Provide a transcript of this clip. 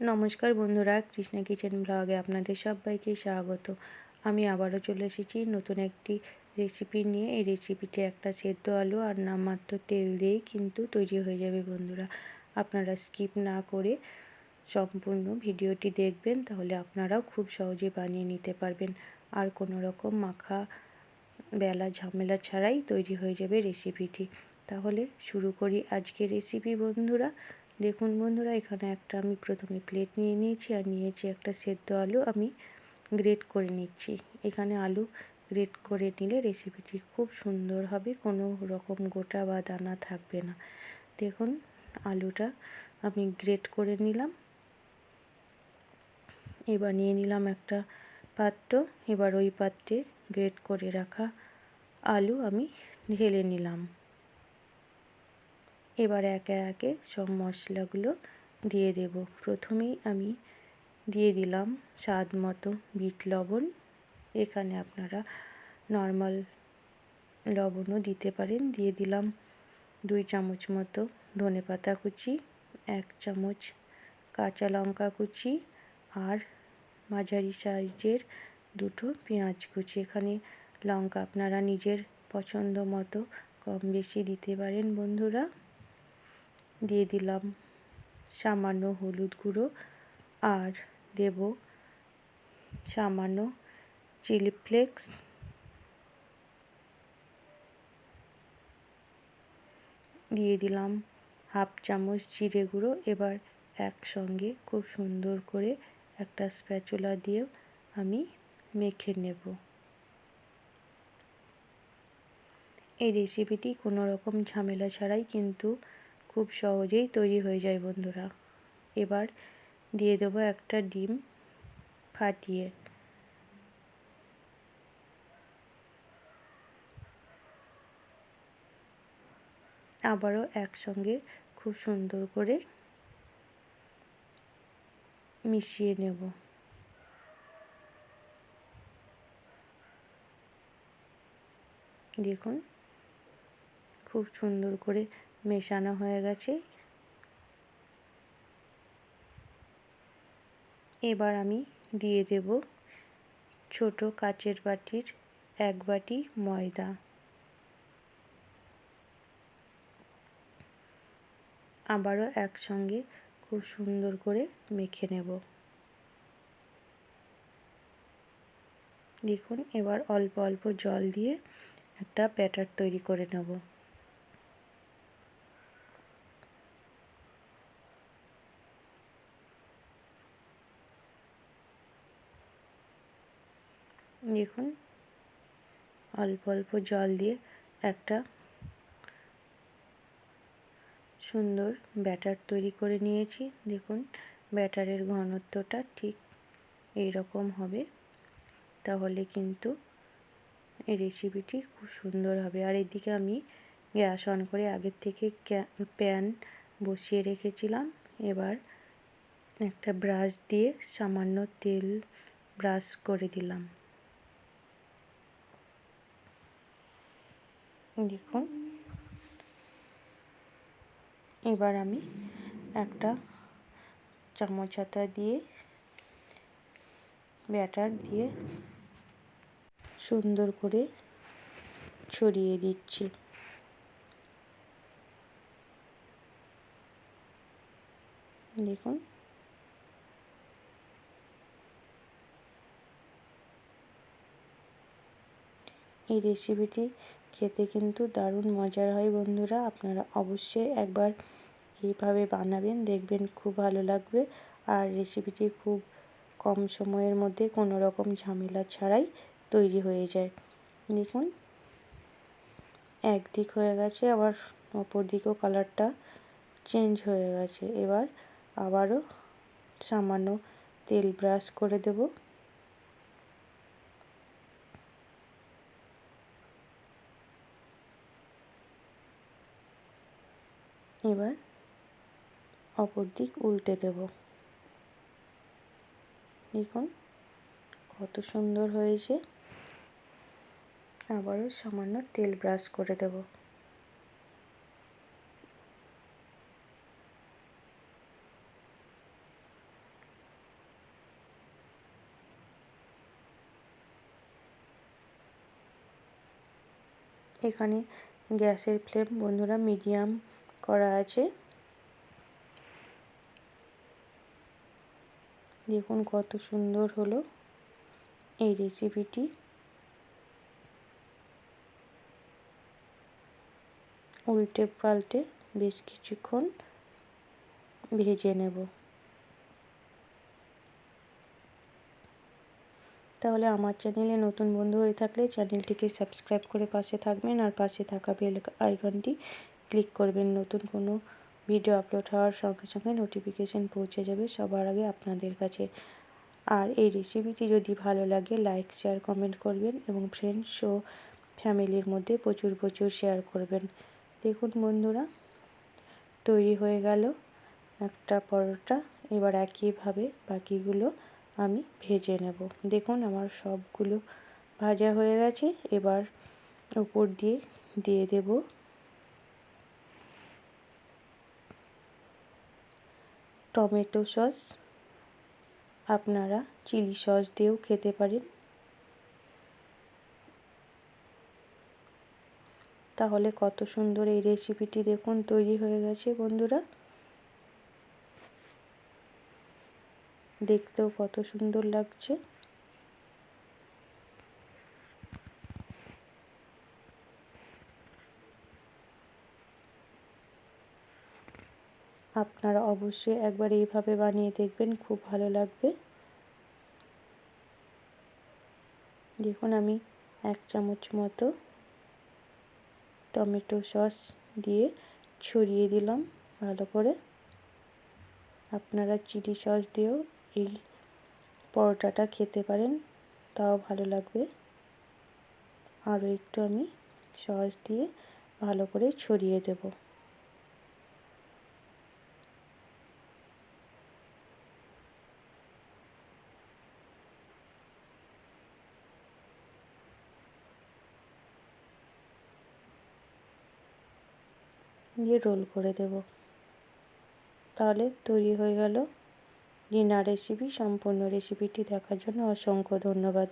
নমস্কার বন্ধুরা, কৃষ্ণা কিচেন ব্লগে আপনাদের সবাইকে স্বাগত। আমি আবারও চলে এসেছি নতুন একটি রেসিপি নিয়ে। এই রেসিপিটি একটা সেদ্ধ আলু আর নামমাত্র তেল দিয়েই কিন্তু তৈরি হয়ে যাবে বন্ধুরা। আপনারা স্কিপ না করে সম্পূর্ণ ভিডিওটি দেখবেন, তাহলে আপনারাও খুব সহজে বানিয়ে নিতে পারবেন। আর কোনো রকম মাখা, বেলা, ঝামেলা ছাড়াই তৈরি হয়ে যাবে রেসিপিটি তাহলে শুরু করি আজকের রেসিপি বন্ধুরা। দেখুন বন্ধুরা, এখানে একটা আমি প্রথমে প্লেট নিয়ে নিয়েছি আর নিয়েছি একটা সেদ্ধ আলু আমি গ্রেট করে নিচ্ছি। এখানে আলু গ্রেট করে নিলে রেসিপিটি খুব সুন্দর হবে, কোনো রকম গোটা বা দানা থাকবে না। দেখুন, আলুটা আমি গ্রেট করে নিলাম। এবার নিয়ে নিলাম একটা পাত্র, এবার ওই পাত্রে গ্রেট করে রাখা আলু আমি ঢেলে নিলাম। এবার একে একে সব মশলাগুলো দিয়ে দেব। প্রথমেই আমি দিয়ে দিলাম স্বাদ মতো বিট লবণ। এখানে আপনারা নর্মাল লবণও দিতে পারেন। দিয়ে দিলাম দুই চামচ মতো ধনে পাতা কুচি, এক চামচ কাঁচা লঙ্কা কুচি আর মাঝারি সাইজের দুটো পেঁয়াজ কুচি। এখানে লঙ্কা আপনারা নিজের পছন্দ মতো কম বেশি দিতে পারেন বন্ধুরা। দিয়ে দিলাম। সামান্য হলুদ গুঁড়ো আর দেব সামান্য চিলি ফ্লেক্স। দিয়ে দিলাম হাফ চামচ জিরে গুঁড়ো। এবার একসঙ্গে খুব সুন্দর করে একটা স্প্যাচুলা দিয়েও আমি মেখে নেব। এই রেসিপিটি কোনো রকম ঝামেলা ছাড়াই কিন্তু খুব সহজেই তৈরি হয়ে যায় বন্ধুরা। এবার দিয়ে দেবো একটা ডিম ফাটিয়ে। আবারও একসঙ্গে খুব সুন্দর করে মিশিয়ে নেব। দেখুন, খুব সুন্দর করে মেশানো হয়ে গেছে। এবার আমি দিয়ে দেব ছোট কাচের বাটির এক বাটি ময়দা। আবারও একসঙ্গে খুব সুন্দর করে মেখে নেব। দেখুন, এবার অল্প অল্প জল দিয়ে একটা ব্যাটার তৈরি করে নেব। দেখুন। অল্প অল্প জল দিয়ে একটা সুন্দর ব্যাটার তৈরি করে নিয়েছি। দেখুন, ব্যাটারের ঘনত্বটা ঠিক এই রকম হবে। তাহলে কিন্তু এই রেসিপিটি খুব সুন্দর হবে। আর এদিকে আমি গ্যাস অন করে আগের থেকে প্যান বসিয়ে রেখেছিলাম। এবার একটা ব্রাশ দিয়ে সামান্য তেল ব্রাশ করে দিলাম। দেখুন। এবার আমি একটা চামচ হাতা দিয়ে, ব্যাটার দিয়ে সুন্দর করে ছড়িয়ে দিচ্ছি। দেখুন। এই রেসিপিটি খেতে কিন্তু দারুণ মজার হয় বন্ধুরা। আপনারা অবশ্যই একবার এইভাবে বানাবেন, দেখবেন খুব ভালো লাগবে। আর রেসিপিটি খুব কম সময়ের মধ্যে কোনো রকম ঝামেলা ছাড়াই তৈরি হয়ে যায়। দেখুন, একদিক হয়ে গেছে, আবার অপর দিকেও কালারটা চেঞ্জ হয়ে গেছে। এবার আবারও সামান্য তেল ব্রাশ করে দেবো। এবার অপর দিক উল্টে দেব। দেখুন কত সুন্দর হয়েছে। আবারও সামান্য তেল ব্রাশ করে দেব। এখানে গ্যাসের ফ্লেম বন্ধুরা মিডিয়াম করা আছে। দেখুন কত সুন্দর হলো এই রেসিপিটি উল্টে পাল্টে বেশ কিছুক্ষণ ভেজে নেব। তাহলে আমার চ্যানেলে নতুন বন্ধু হয়ে থাকলে চ্যানেলটিকে সাবস্ক্রাইব করে পাশে থাকবেন আর পাশে থাকা বেল আইকনটি ক্লিক করবেন, নতুন কোনো ভিডিও আপলোড হওয়ার সঙ্গে সঙ্গে নোটিফিকেশান পৌঁছে যাবে সবার আগে আপনাদের কাছে। আর এই রেসিপিটি যদি ভালো লাগে লাইক শেয়ার কমেন্ট করবেন এবং ফ্রেন্ডস ও ফ্যামিলির মধ্যে প্রচুর প্রচুর শেয়ার করবেন। দেখুন বন্ধুরা, তৈরি হয়ে গেল একটা পরোটা। এবার একইভাবে বাকিগুলো আমি ভেজে নেব। দেখুন আমার সবগুলো ভাজা হয়ে গেছে। এবার উপর দিয়ে দিয়ে দেব টমেটো সস। আপনারা চিলি সস দিয়েও খেতে পারেন। তাহলে কত সুন্দর এই রেসিপিটি দেখুন, তৈরি হয়ে গেছে বন্ধুরা। দেখতেও কত সুন্দর লাগছে। আপনারা অবশ্যই একবার এইভাবে বানিয়ে দেখবেন, খুব ভালো লাগবে। দেখুন আমি এক চামচ মতো টমেটো সস দিয়ে ছড়িয়ে দিলাম ভালো করে। আপনারা চিলি সস দিয়েও এই পরোটাটা খেতে পারেন, তাও ভালো লাগবে। আরও একটু আমি সস দিয়ে ভালো করে ছড়িয়ে দেব। দিয়ে রোল করে দেব। তাহলে তৈরি হয়ে গেল। ডিনার রেসিপি, সম্পূর্ণ রেসিপিটি দেখার জন্য অসংখ্য ধন্যবাদ।